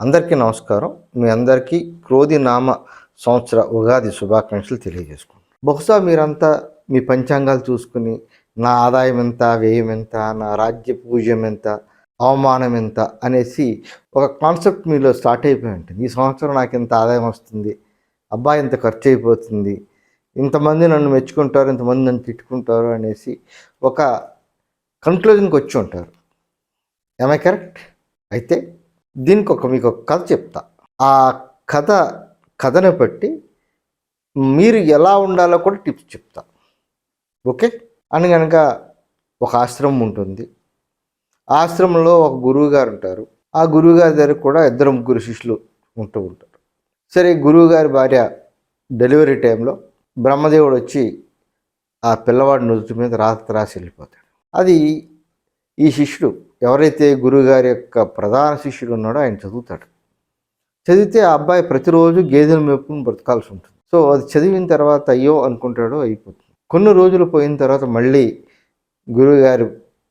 అందరికీ నమస్కారం. మీ అందరికీ క్రోధి నామ సంవత్సర ఉగాది శుభాకాంక్షలు తెలియజేసుకుంటాం బహుశా మీరంతా మీ పంచాంగాలు చూసుకుని నా ఆదాయం ఎంత వ్యయం ఎంత నా రాజ్య పూజ్యం ఎంత అవమానం ఎంత అనేసి ఒక కాన్సెప్ట్ మీలో స్టార్ట్ అయిపోయి ఉంటుంది. ఈ సంవత్సరం నాకు ఇంత ఆదాయం వస్తుంది. అబ్బాయి ఇంత ఖర్చు అయిపోతుంది. ఇంతమంది నన్ను మెచ్చుకుంటారు ఇంతమంది నన్ను తిట్టుకుంటారు అనేసి ఒక కన్క్లూజన్కి వచ్చి ఉంటారు. ఏమై కరెక్ట్ అయితే దీనికి ఒక మీకు ఒక కథ చెప్తా. ఆ కథ కథను బట్టి మీరు ఎలా ఉండాలో కూడా టిప్స్ చెప్తా. ఓకే? అని కనుక ఒక ఆశ్రమం ఉంటుంది. ఆశ్రమంలో ఒక గురువు గారు ఉంటారు. ఆ గురువు గారి దగ్గర కూడా ఇద్దరు ముగ్గురు శిష్యులు ఉంటూ ఉంటారు. సరే గురువు గారి భార్య డెలివరీ టైంలో బ్రహ్మదేవుడు వచ్చి ఆ పిల్లవాడి నుదుటి మీద రాత రాసి వెళ్ళిపోతాడు. అది ఈ శిష్యుడు ఎవరైతే గురువుగారి యొక్క ప్రధాన శిష్యుడు ఉన్నాడో ఆయన చదువుతాడు. చదివితే ఆ అబ్బాయి ప్రతిరోజు గేదెల మేపుకుని బ్రతకాల్సి ఉంటుంది. సో అది చదివిన తర్వాత అయ్యో అనుకుంటాడో అయిపోతుంది. కొన్ని రోజులు పోయిన తర్వాత మళ్ళీ గురువుగారి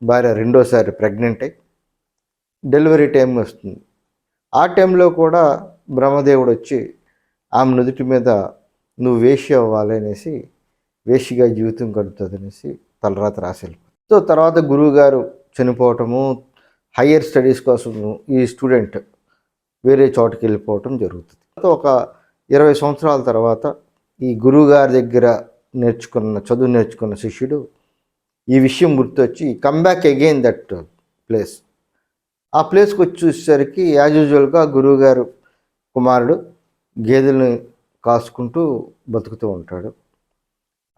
భార్య రెండోసారి ప్రెగ్నెంట్ అయి డెలివరీ టైం వస్తుంది. ఆ టైంలో కూడా బ్రహ్మదేవుడు వచ్చి ఆమె నుదుటి మీద నువ్వు వేషి అవ్వాలి అనేసి వేషిగా జీవితం గడుపుతుంది అనేసి తలరాత రాసి వెళ్ళిపోతుంది. సో తర్వాత గురువుగారు చనిపోవటము హయ్యర్ స్టడీస్ కోసం ఈ స్టూడెంట్ వేరే చోటుకి వెళ్ళిపోవటం జరుగుతుంది. ఒక ఇరవై సంవత్సరాల తర్వాత ఈ గురువుగారి దగ్గర నేర్చుకున్న చదువు నేర్చుకున్న శిష్యుడు ఈ విషయం గుర్తొచ్చి కమ్బ్యాక్ అగైన్ దట్ ప్లేస్ ఆ ప్లేస్కి వచ్చి చూసేసరికి యాజ్ యూజువల్గా గురువుగారు కుమారుడు గేదెలను కాసుకుంటూ బతుకుతూ ఉంటాడు.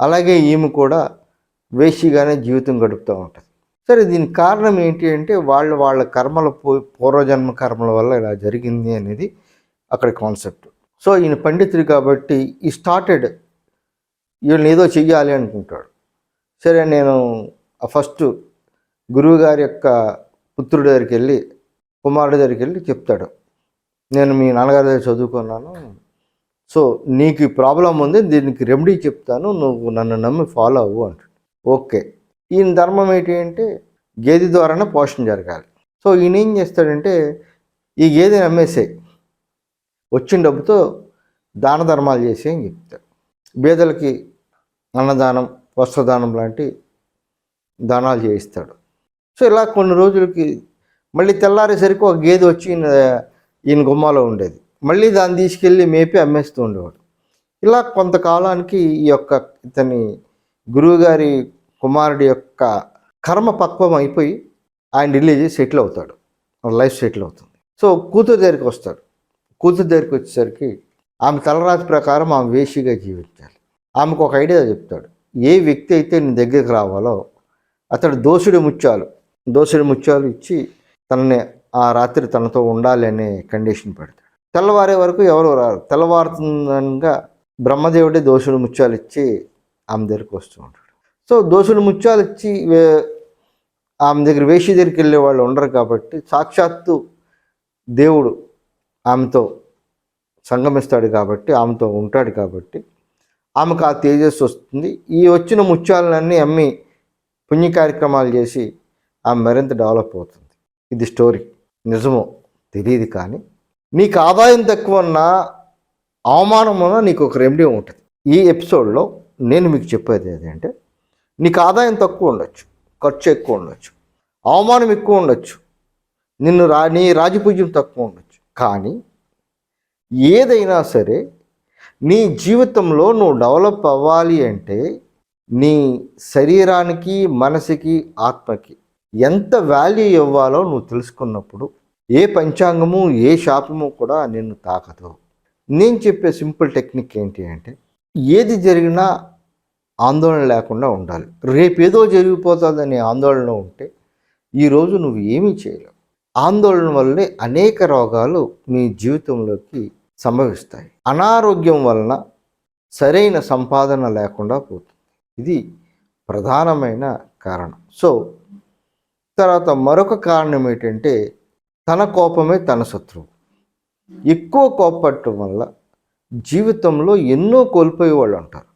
అలాగే ఈమె కూడా వేషిగానే జీవితం గడుపుతూ ఉంటుంది. సరే దీనికి కారణం ఏంటి అంటే వాళ్ళు వాళ్ళ కర్మల పూ- పూర్వజన్మ కర్మల వల్ల ఇలా జరిగింది అనేది అక్కడ కాన్సెప్ట్ సో ఈయన పండితుడు కాబట్టి ఈ స్టార్టెడ్ వీళ్ళని ఏదో చెయ్యాలి అనుకుంటాడు. సరే నేను ఫస్ట్ గురువు గారి యొక్క పుత్రుడి దగ్గరికి వెళ్ళి కుమారుడి దగ్గరికి వెళ్ళి చెప్తాడు. నేను మీ నాన్నగారి దగ్గర చదువుకున్నాను. సో నీకు ప్రాబ్లం ఉంది దీనికి రెమెడీ చెప్తాను. నువ్వు నన్ను నమ్మి ఫాలో అవ్వు అంటాడు. ఓకే. ఈయన ధర్మం ఏంటి అంటే గేదె ద్వారానే పోషణ జరగాలి. సో ఈయన ఏం చేస్తాడంటే ఈ గేదెని అమ్మేసే వచ్చిన డబ్బుతో దాన ధర్మాలు చేసి అని చెప్తాడు. బేదలకి అన్నదానం వస్త్రదానం లాంటి దానాలు చేయిస్తాడు. సో ఇలా కొన్ని రోజులకి మళ్ళీ తెల్లారేసరికి ఒక గేదె వచ్చి ఈయన ఈయన గుమ్మాలో ఉండేది. మళ్ళీ దాన్ని తీసుకెళ్ళి మేపి అమ్మేస్తూ ఉండేవాడు. ఇలా కొంతకాలానికి ఈ యొక్క ఇతని గురువుగారి కుమారుడి యొక్క కర్మ పక్వం అయిపోయి ఆయన ఢిల్లీ సెటిల్ అవుతాడు. లైఫ్ సెటిల్ అవుతుంది. సో కూతురు దగ్గరికి వస్తాడు. కూతురు దగ్గరికి వచ్చేసరికి ఆమె తలరాతి ప్రకారం ఆమె వేషిగా జీవించాలి. ఆమెకు ఒక ఐడియా చెప్తాడు. ఏ వ్యక్తి అయితే నీ దగ్గరికి రావాలో అతడు దోసుడి ముత్యాలు దోసుడి ముత్యాలు ఇచ్చి తనని ఆ రాత్రి తనతో ఉండాలి అనే కండిషన్ పెడతాడు. తెల్లవారే వరకు ఎవరు రారు. తెల్లవారుతుందనగా బ్రహ్మదేవుడే దోషుడు ముత్యాలు ఇచ్చి ఆమె దగ్గరికి వస్తూ ఉంటాడు. సో దోషులు ముత్యాలు ఇచ్చి వే- ఆమె దగ్గర వేషి దగ్గరికి వెళ్ళే వాళ్ళు ఉండరు కాబట్టి సాక్షాత్తు దేవుడు ఆమెతో సంగమిస్తాడు కాబట్టి ఆమెతో ఉంటాడు కాబట్టి ఆమెకు ఆ తేజస్సు వస్తుంది. ఈ వచ్చిన ముత్యాలన్నీ అమ్మి పుణ్య కార్యక్రమాలు చేసి ఆమె మరింత డెవలప్ అవుతుంది. ఇది స్టోరీ. నిజమో తెలియదు కానీ నీకు ఆదాయం తక్కువ ఉన్నా అవమానం ఉన్నా నీకు ఒక రెమెడీ ఉంటుంది. ఈ ఎపిసోడ్లో నేను మీకు చెప్పేది ఏంటంటే నీకు ఆదాయం తక్కువ ఉండొచ్చు ఖర్చు ఎక్కువ ఉండొచ్చు అవమానం ఎక్కువ ఉండొచ్చు నిన్ను రా నీ రాజపూజ్యం తక్కువ ఉండొచ్చు. కానీ ఏదైనా సరే నీ జీవితంలో నువ్వు డెవలప్ అవ్వాలి అంటే నీ శరీరానికి మనసుకి ఆత్మకి ఎంత వాల్యూ ఇవ్వాలో నువ్వు తెలుసుకున్నప్పుడు ఏ పంచాంగము ఏ శాపము కూడా నిన్ను తాకదు. నేను చెప్పే సింపుల్ టెక్నిక్ ఏంటి అంటే ఏది జరిగినా ఆందోళన లేకుండా ఉండాలి. రేపేదో జరిగిపోతుందనే ఆందోళన ఉంటే ఈరోజు నువ్వు ఏమీ చేయలేవు. ఆందోళన వల్లే అనేక రోగాలు మీ జీవితంలోకి సంభవిస్తాయి. అనారోగ్యం వలన సరైన సంపాదన లేకుండా పోతుంది. ఇది ప్రధానమైన కారణం. సో తర్వాత మరొక కారణం ఏంటంటే తన కోపమే తన శత్రువు. ఎక్కువ కోపపడటం వల్ల జీవితంలో ఎన్నో కోల్పోయే వాళ్ళు ఉంటారు.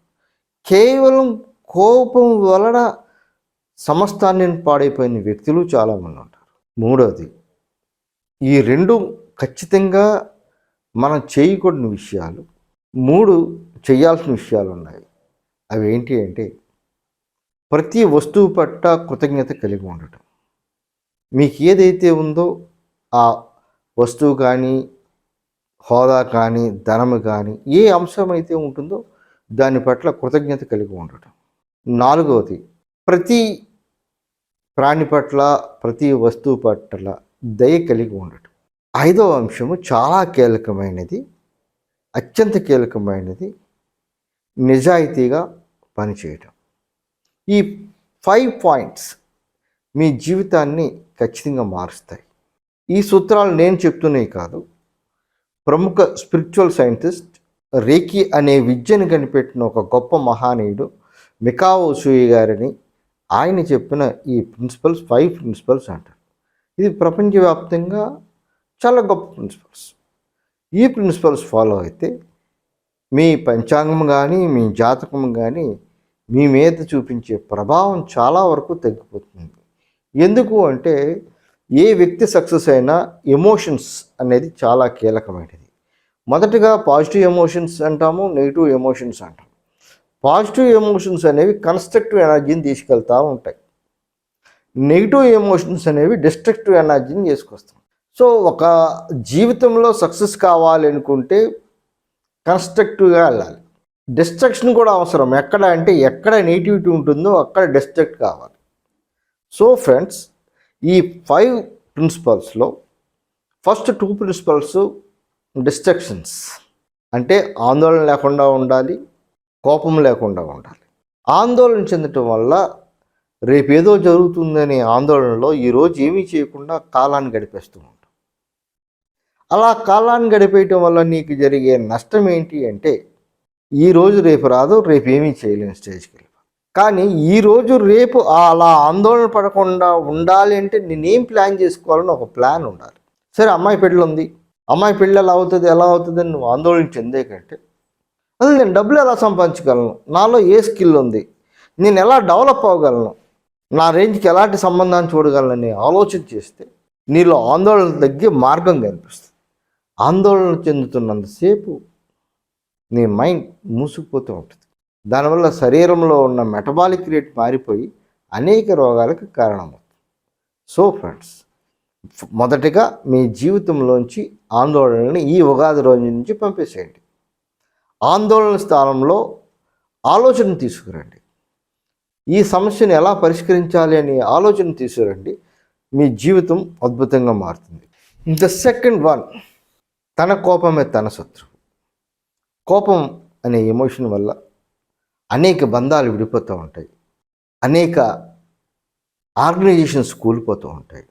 కేవలం కోపం వలన సమస్తాన్ని పాడైపోయిన వ్యక్తులు చాలామంది ఉంటారు. మూడవది ఈ రెండు ఖచ్చితంగా మనం చేయకూడని విషయాలు మూడు చేయాల్సిన విషయాలు ఉన్నాయి. అవి ఏంటి అంటే ప్రతి వస్తువు పట్ల కృతజ్ఞత కలిగి ఉండటం. మీకు ఏదైతే ఉందో ఆ వస్తువు కానీ హోదా కానీ ధనము కానీ ఏ అంశం అయితే ఉంటుందో దాని పట్ల కృతజ్ఞత కలిగి ఉండటం. నాలుగవది ప్రతి ప్రాణి పట్ల ప్రతి వస్తువు పట్ల దయ కలిగి ఉండటం. ఐదవ అంశము చాలా కీలకమైనది అత్యంత కీలకమైనది నిజాయితీగా పనిచేయటం. ఈ ఫైవ్ పాయింట్స్ మీ జీవితాన్ని ఖచ్చితంగా మారుస్తాయి. ఈ సూత్రాలు నేను చెప్తున్నాయి కాదు ప్రముఖ స్పిరిచువల్ సైంటిస్ట్ రేకి అనే విద్యను కనిపెట్టిన ఒక గొప్ప మహానీయుడు మికావో సూయి గారిని ఆయన చెప్పిన ఈ ప్రిన్సిపల్స్ ఫైవ్ ప్రిన్సిపల్స్ అంటారు. ఇది ప్రపంచవ్యాప్తంగా చాలా గొప్ప ప్రిన్సిపల్స్. ఈ ప్రిన్సిపల్స్ ఫాలో అయితే మీ పంచాంగం కానీ మీ జాతకం కానీ మీ మీద చూపించే ప్రభావం చాలా వరకు తగ్గిపోతుంది. ఎందుకు అంటే ఏ వ్యక్తి సక్సెస్ అయినా ఎమోషన్స్ అనేది చాలా కీలకమైనది. మొదటగా పాజిటివ్ ఎమోషన్స్ అంటాము నెగిటివ్ ఎమోషన్స్ అంటాము పాజిటివ్ ఎమోషన్స్ అనేవి కన్స్ట్రక్టివ్ ఎనర్జీని తీసుకెళ్తూ ఉంటాయి. నెగిటివ్ ఎమోషన్స్ అనేవి డిస్ట్రక్టివ్ ఎనర్జీని చేసుకొస్తాం సో ఒక జీవితంలో సక్సెస్ కావాలి అనుకుంటే కన్స్ట్రక్టివ్గా వెళ్ళాలి. డిస్ట్రక్షన్ కూడా అవసరం. ఎక్కడ అంటే ఎక్కడ నెగిటివిటీ ఉంటుందో అక్కడ డిస్ట్రక్ట్ కావాలి. సో ఫ్రెండ్స్ ఈ ఫైవ్ ప్రిన్సిపల్స్లో ఫస్ట్ టూ ప్రిన్సిపల్స్ డిస్ట్రక్షన్స్. అంటే ఆందోళన లేకుండా ఉండాలి కోపం లేకుండా ఉండాలి. ఆందోళన చెందటం వల్ల రేపు ఏదో జరుగుతుందనే ఆందోళనలో ఈరోజు ఏమీ చేయకుండా కాలాన్ని గడిపేస్తూ ఉంటాం. అలా కాలాన్ని గడిపేయటం వల్ల నీకు జరిగే నష్టం ఏంటి అంటే ఈరోజు రేపు రాదు రేపు ఏమీ చేయలేని స్టేజ్కి వెళ్ళి కానీ ఈరోజు రేపు అలా ఆందోళన పడకుండా ఉండాలి అంటే నేనేం ప్లాన్ చేసుకోవాలని ఒక ప్లాన్ ఉండాలి. సరే అమ్మాయి పెళ్ళి ఉంది అమ్మాయి పెళ్ళి ఎలా అవుతుంది ఎలా అవుతుంది అని నువ్వు ఆందోళన చెందే కంటే అసలు నేను డబ్బులు ఎలా సంపాదించగలను? నాలో ఏ స్కిల్ ఉంది? నేను ఎలా డెవలప్ అవ్వగలను? నా రేంజ్కి ఎలాంటి సంబంధాన్ని చూడగలనని ఆలోచన చేస్తే నీలో ఆందోళన తగ్గే మార్గం కనిపిస్తుంది. ఆందోళన చెందుతున్నంతసేపు నీ మైండ్ మూసుకుపోతూ ఉంటుంది. దానివల్ల శరీరంలో ఉన్న మెటబాలిక్ రేట్ మారిపోయి అనేక రోగాలకు కారణమవుతుంది. సో ఫ్రెండ్స్ మొదటిగా మీ జీవితంలోంచి ఆందోళనని ఈ ఉగాది రోజు నుంచి పంపేసేయండి. ఆందోళన స్థానంలో ఆలోచన తీసుకురండి. ఈ సమస్యను ఎలా పరిష్కరించాలి అనే ఆలోచన తీసుకురండి. మీ జీవితం అద్భుతంగా మారుతుంది. ద సెకండ్ వన్ తన కోపమే తన శత్రువు కోపం అనే ఎమోషన్ వల్ల అనేక బంధాలు విడిపోతూ ఉంటాయి. అనేక ఆర్గనైజేషన్స్ కూలిపోతూ ఉంటాయి.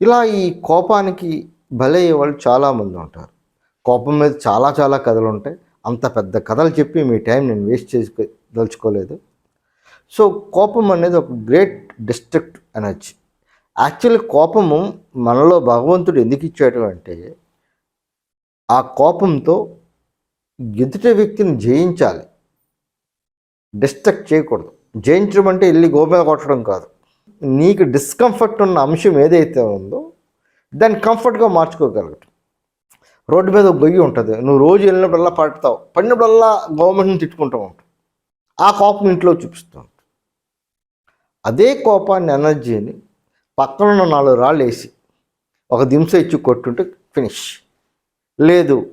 ఇలా ఈ కోపానికి బలయ్యే వాళ్ళు చాలామంది ఉంటారు. కోపం మీద చాలా చాలా కథలు ఉంటాయి. అంత పెద్ద కథలు చెప్పి మీ టైం నేను వేస్ట్ చేసుకో దలుచుకోలేదు సో కోపం అనేది ఒక గ్రేట్ డిస్ట్రక్ట్ ఎనర్జీ. యాక్చువల్లీ కోపము మనలో భగవంతుడు ఎందుకు ఇచ్చాడు అంటే ఆ కోపంతో ఎదుటి వ్యక్తిని జయించాలి. డిస్ట్రక్ట్ చేయకూడదు. జయించడం అంటే వెళ్ళి గోపేద కొట్టడం కాదు. నీకు డిస్కంఫర్ట్ ఉన్న అంశం ఏదైతే ఉందో దాన్ని కంఫర్ట్గా మార్చుకోగలగటం రోడ్డు మీద గొయ్యి ఉంటుంది. నువ్వు రోజు వెళ్ళినప్పుడల్లా పడతావు. పడినప్పుడల్లా గవర్నమెంట్ని తిట్టుకుంటూ ఉంటావు. ఆ కోపం ఇంట్లో చూపిస్తూ ఉంటావు. అదే కోపాన్ని ఎనర్జీని పక్కన ఉన్న నాలుగు రాళ్ళు వేసి ఒక దింస ఇచ్చి కొట్టుంటే ఫినిష్ లేదు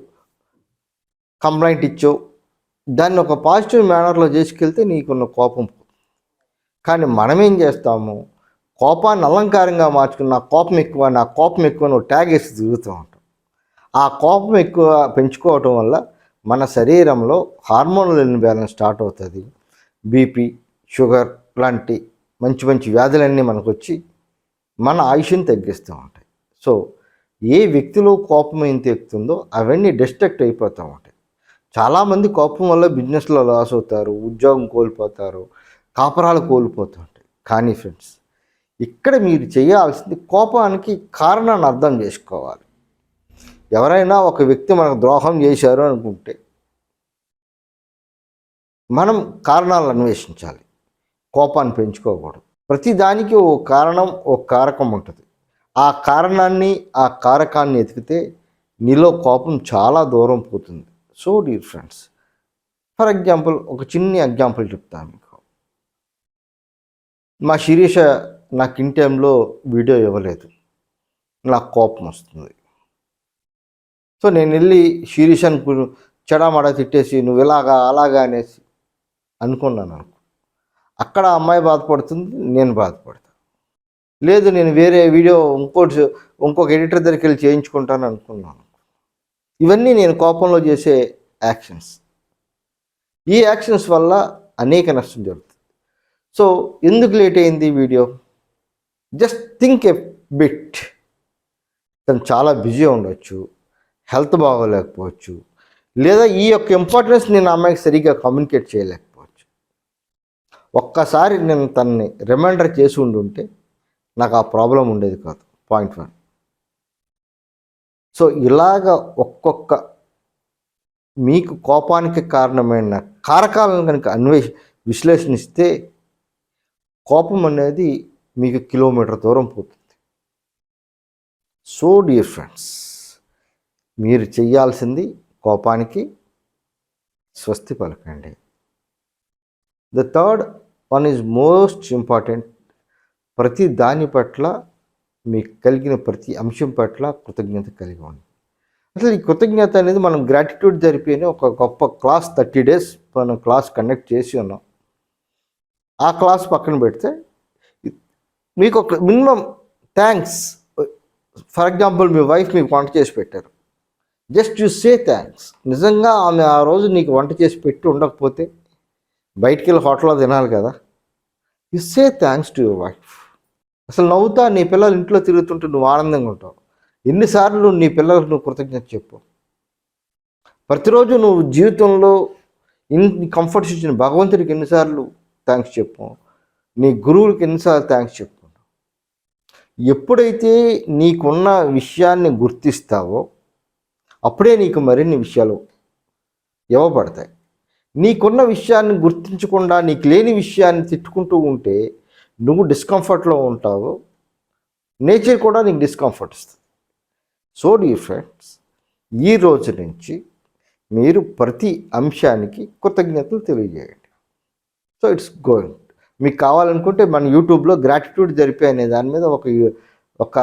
కంప్లైంట్ ఇచ్చావు. దాన్ని ఒక పాజిటివ్ మేనర్లో చేసుకెళ్తే నీకున్న కోపం కానీ మనం ఏం చేస్తాము? కోపాన్ని అలంకారంగా మార్చుకున్న కోపం ఎక్కువ నా కోపం ఎక్కువ నువ్వు ట్యాగ్ వేసి తిరుగుతూ ఉంటాం. ఆ కోపం ఎక్కువ పెంచుకోవటం వల్ల మన శరీరంలో హార్మోనల్ ఇన్బ్యాలెన్స్ స్టార్ట్ అవుతుంది. బీపీ షుగర్ లాంటి మంచి మంచి వ్యాధులన్నీ మనకు వచ్చి మన ఆయుష్ని తగ్గిస్తూ ఉంటాయి. సో ఏ వ్యక్తిలో కోపం ఎంత ఎక్కుతుందో అవన్నీ డిస్ట్రక్ట్ అయిపోతూ ఉంటాయి. చాలామంది కోపం వల్ల బిజినెస్లో లాస్ అవుతారు ఉద్యోగం కోల్పోతారు కాపరాలు కోల్పోతూ ఉంటాయి. కానీ ఫ్రెండ్స్ ఇక్కడ మీరు చేయాల్సింది కోపానికి కారణాన్ని అర్థం చేసుకోవాలి. ఎవరైనా ఒక వ్యక్తి మనకు ద్రోహం చేశారు అనుకుంటే మనం కారణాలను అన్వేషించాలి. కోపాన్ని పెంచుకోకూడదు. ప్రతి దానికి ఓ కారణం ఓ కారకం ఉంటుంది. ఆ కారణాన్ని ఆ కారకాన్ని ఎతికితే నీలో కోపం చాలా దూరం పోతుంది. So dear friends for example ఒక చిన్న ఎగ్జాంపుల్ చెప్తాను మీకు. మా శిరీష నాకు ఇన్ టైంలో వీడియో ఇవ్వలేదు. నాకు కోపం వస్తుంది. సో నేను వెళ్ళి శిరీషను చెడామడ తిట్టేసి నువ్వు ఇలాగా అలాగా అనేసి అనుకున్నాను అనుకో. అక్కడ అమ్మాయి బాధపడుతుంది నేను బాధపడతాను లేదు నేను వేరే వీడియో ఇంకోటి ఇంకొక ఎడిటర్ దగ్గరికి వెళ్ళి చేయించుకుంటాను అనుకున్నాను ఇవన్నీ నేను కోపంలో చేసే యాక్షన్స్. ఈ యాక్షన్స్ వల్ల అనేక నష్టం జరుగుతుంది. సో ఎందుకు లేట్ అయింది video? Just think a bit తను చాలా బిజీ ఉండొచ్చు హెల్త్ బాగోలేకపోవచ్చు లేదా ఈ యొక్క ఇంపార్టెన్స్ నేను అమ్మాయికి సరిగ్గా కమ్యూనికేట్ చేయలేకపోవచ్చు. ఒక్కసారి నేను తనని రిమైండర్ చేసి ఉండుంటే నాకు ఆ ప్రాబ్లం ఉండేది కాదు పాయింట్ వన్. సో ఇలాగ ఒక్కొక్క మీకు కోపానికి కారణమైన కారకాలను కనుక అన్వేష విశ్లేషణిస్తే కోపం అనేది మీకు కిలోమీటర్ దూరం పోతుంది. సో డియర్ ఫ్రెండ్స్ మీరు చేయాల్సింది కోపానికి స్వస్తి పలకండి. The third one is most important ప్రతి దాని పట్ల మీకు కలిగిన ప్రతి అంశం పట్ల కృతజ్ఞత కలిగి ఉంది అసలు ఈ కృతజ్ఞత అనేది మనం గ్రాటిట్యూడ్ థెరపీ అని ఒక గొప్ప క్లాస్ థర్టీ డేస్ మనం క్లాస్ కండక్ట్ చేసి ఉన్నాం. ఆ క్లాస్ పక్కన పెడితే మీకు ఒక మినిమం థ్యాంక్స్. ఫర్ ఎగ్జాంపుల్ మీ వైఫ్ మీకు వంట చేసి పెట్టారు. Just you say thanks. నిజంగా ఆమె ఆ రోజు నీకు వంట చేసి పెట్టి ఉండకపోతే బయటికి వెళ్ళి హోటల్లో తినాలి కదా. You say thanks to your wife. అసలు నవ్వుతా నీ పిల్లలు ఇంట్లో తిరుగుతుంటే నువ్వు ఆనందంగా ఉంటావు. ఎన్నిసార్లు నీ పిల్లలకు నువ్వు కృతజ్ఞత చెప్పు. ప్రతిరోజు నువ్వు జీవితంలో ఇన్ని కంఫర్ట్స్ ఇచ్చిన భగవంతుడికి ఎన్నిసార్లు థ్యాంక్స్ చెప్పు. నీ గురువులకి ఎన్నిసార్లు థ్యాంక్స్ చెప్పు. ఎప్పుడైతే నీకున్న విషయాన్ని గుర్తిస్తావో అప్పుడే నీకు మరిన్ని విషయాలు ఇవ్వబడతాయి. నీకున్న విషయాన్ని గుర్తించకుండా నీకు లేని విషయాన్ని తిట్టుకుంటూ ఉంటే నువ్వు డిస్కంఫర్ట్లో ఉంటావు. నేచర్ కూడా నీకు డిస్కంఫర్ట్ ఇస్తుంది. సో డీ ఫ్రెండ్స్ ఈ రోజు నుంచి మీరు ప్రతి అంశానికి కృతజ్ఞతలు తెలియజేయండి. సో ఇట్స్ గోయింగ్ మీకు కావాలనుకుంటే మన యూట్యూబ్లో గ్రాటిట్యూడ్ జరిపే అనే దాని మీద ఒక ఒక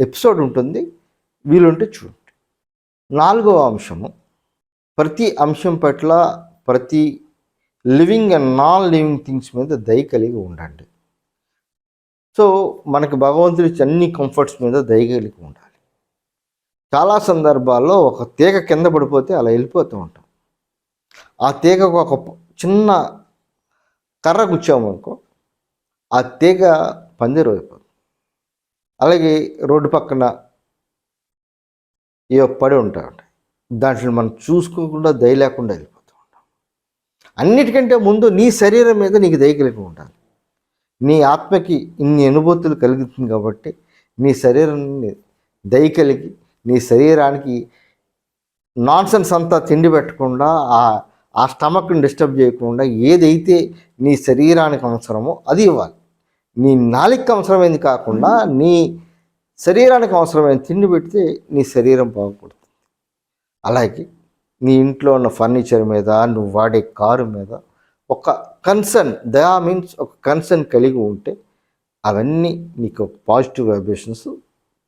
ఎపిసోడ్ ఉంటుంది. వీలుంటే చూడండి. నాలుగవ అంశము ప్రతి అంశం పట్ల ప్రతి living and non living things మీద దయ కలిగి ఉండండి. సో మనకి భగవంతుడి అన్ని కంఫర్ట్స్ మీద దయ కలిగి ఉండాలి. చాలా సందర్భాల్లో ఒక తీగ కింద పడిపోతే అలా వెళ్ళిపోతూ ఉంటాం. ఆ తీగకు ఒక చిన్న కర్ర కూర్చోమనుకో ఆ తీగ పందిరు అయిపోతుంది అలాగే రోడ్డు పక్కన ఏ పడి ఉంటాయి ఉంటాయి దాంట్లో మనం చూసుకోకుండా దయ లేకుండా వెళ్ళిపోతూ ఉంటాం. అన్నిటికంటే ముందు నీ శరీరం మీద నీకు దయ కలిగి ఉండాలి. నీ ఆత్మకి ఇన్ని అనుభూతులు కలుగుతుంది కాబట్టి నీ శరీరాన్ని దయ కలిగి నీ శరీరానికి నాన్సెన్స్ అంతా తిండి పెట్టకుండా ఆ ఆ స్టమక్ని డిస్టర్బ్ చేయకుండా ఏదైతే నీ శరీరానికి అవసరమో అది ఇవ్వాలి. నీ నాలికి అవసరమైంది కాకుండా నీ శరీరానికి అవసరమైన తిండి పెడితే నీ శరీరం బాగుపడుతుంది. అలాగే నీ ఇంట్లో ఉన్న ఫర్నిచర్ మీద నువ్వు వాడే కారు మీద ఒక కన్సర్న్ దయా మీన్స్ ఒక కన్సర్న్ కలిగి ఉంటే అవన్నీ నీకు పాజిటివ్ వైబ్రేషన్స్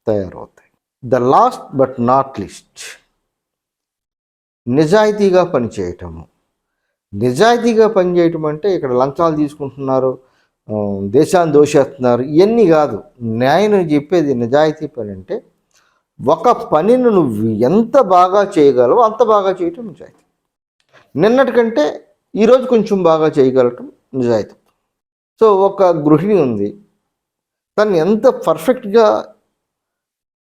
తయారవుతాయి. The last but not least. నిజాయితీగా పనిచేయటము. నిజాయితీగా పనిచేయటం అంటే ఇక్కడ లంచాలు తీసుకుంటున్నారు దేశాన్ని దోషేస్తున్నారు ఇవన్నీ కాదు. న్యాయం చెప్పేది నిజాయితీ పని అంటే ఒక పనిని నువ్వు ఎంత బాగా చేయగలవో అంత బాగా చేయటం నిజాయితీ. నిన్నటికంటే ఈరోజు కొంచెం బాగా చేయగలటం నిజాయితీ. సో ఒక గృహిణి ఉంది. తను ఎంత పర్ఫెక్ట్గా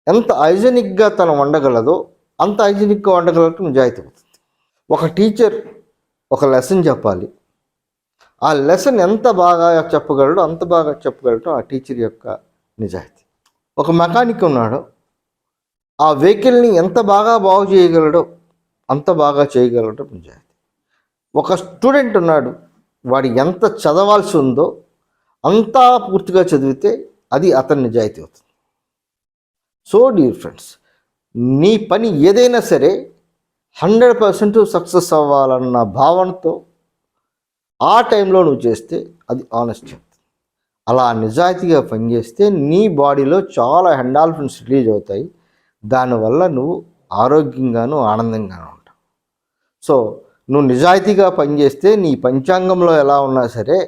ఎంత హైజెనిక్గా తను వండగలదో అంత హైజెనిక్గా వండగలటం నిజాయితీ అవుతుంది. ఒక టీచర్ ఒక లెసన్ చెప్పాలి. ఆ లెసన్ ఎంత బాగా చెప్పగలడో అంత బాగా చెప్పగలటం ఆ టీచర్ యొక్క నిజాయితీ. ఒక మెకానిక్ ఉన్నాడు. ఆ వెహికల్ని ఎంత బాగా బాగు చేయగలడో అంత బాగా చేయగలడం నిజాయితీ. ఒక స్టూడెంట్ ఉన్నాడు. వాడు ఎంత చదవాల్సి ఉందో అంతా పూర్తిగా చదివితే అది అతని నిజాయితీ అవుతుంది. సో డియర్ ఫ్రెండ్స్ నీ పని ఏదైనా సరే హండ్రెడ్ పర్సెంట్ సక్సెస్ అవ్వాలన్న భావనతో ఆ టైంలో నువ్వు చేస్తే అది ఆనెస్ట్ అలా నిజాయితీగా పనిచేస్తే నీ బాడీలో చాలా హెండాల్ఫిన్స్ రిలీజ్ అవుతాయి. దానివల్ల నువ్వు ఆరోగ్యంగాను ఆనందంగాను ఉంటావు. సో నువ్వు నిజాయితీగా పనిచేస్తే నీ పంచాంగంలో ఎలా ఉన్నా సరే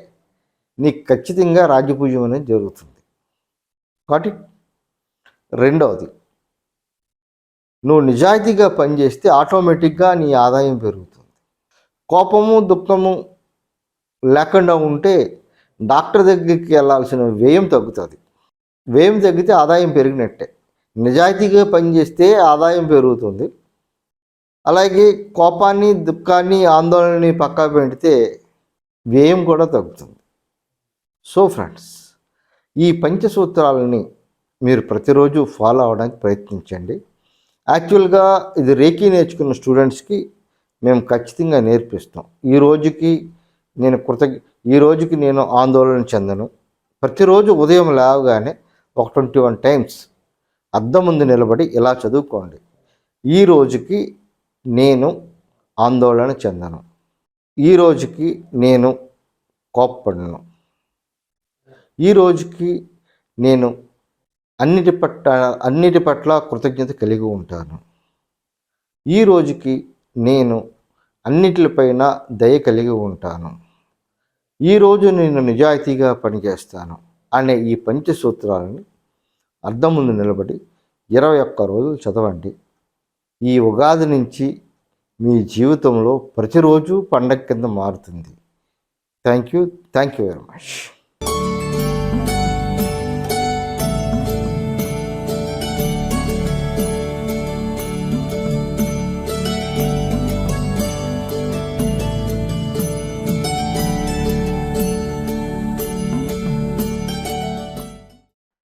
నీకు ఖచ్చితంగా రాజపూజ్యం అనేది జరుగుతుంది. కాబట్టి రెండవది నువ్వు నిజాయితీగా పనిచేస్తే ఆటోమేటిక్గా నీ ఆదాయం పెరుగుతుంది. కోపము దుఃఖము లేకుండా ఉంటే డాక్టర్ దగ్గరికి వెళ్ళాల్సిన వ్యయం తగ్గుతుంది. వ్యయం తగ్గితే ఆదాయం పెరిగినట్టే. నిజాయితీగా పనిచేస్తే ఆదాయం పెరుగుతుంది. అలాగే కోపాన్ని దుఃఖాన్ని ఆందోళనని పక్కా పెడితే వ్యయం కూడా తగ్గుతుంది. సో ఫ్రెండ్స్ ఈ పంచసూత్రాలని మీరు ప్రతిరోజు ఫాలో అవడానికి ప్రయత్నించండి. యాక్చువల్గా ఇది రేఖీ నేర్చుకున్న స్టూడెంట్స్కి మేము ఖచ్చితంగా నేర్పిస్తాం. ఈ రోజుకి నేను కృతజ్ఞ ఈ రోజుకి నేను ఆందోళన చెందను. ప్రతిరోజు ఉదయం లేవగానే ఒక ట్వంటీ వన్ టైమ్స్ అద్దం ముందు నిలబడి ఇలా చదువుకోండి. ఈ రోజుకి నేను ఆందోళన చెందను. ఈ రోజుకి నేను కోప్పడను. ఈ రోజుకి నేను అన్నిటి పట్ల అన్నిటి పట్ల కృతజ్ఞత కలిగి ఉంటాను. ఈ రోజుకి నేను అన్నిటిపైన దయ కలిగి ఉంటాను. ఈరోజు నేను నిజాయితీగా పనిచేస్తాను అనే ఈ పంచసూత్రాలని అర్థం ముందు నిలబడి ఇరవై ఒక్క రోజులు చదవండి. ఈ ఉగాది నుంచి మీ జీవితంలో ప్రతిరోజు పండగ కింద మారుతుంది. Thank you thank you very much.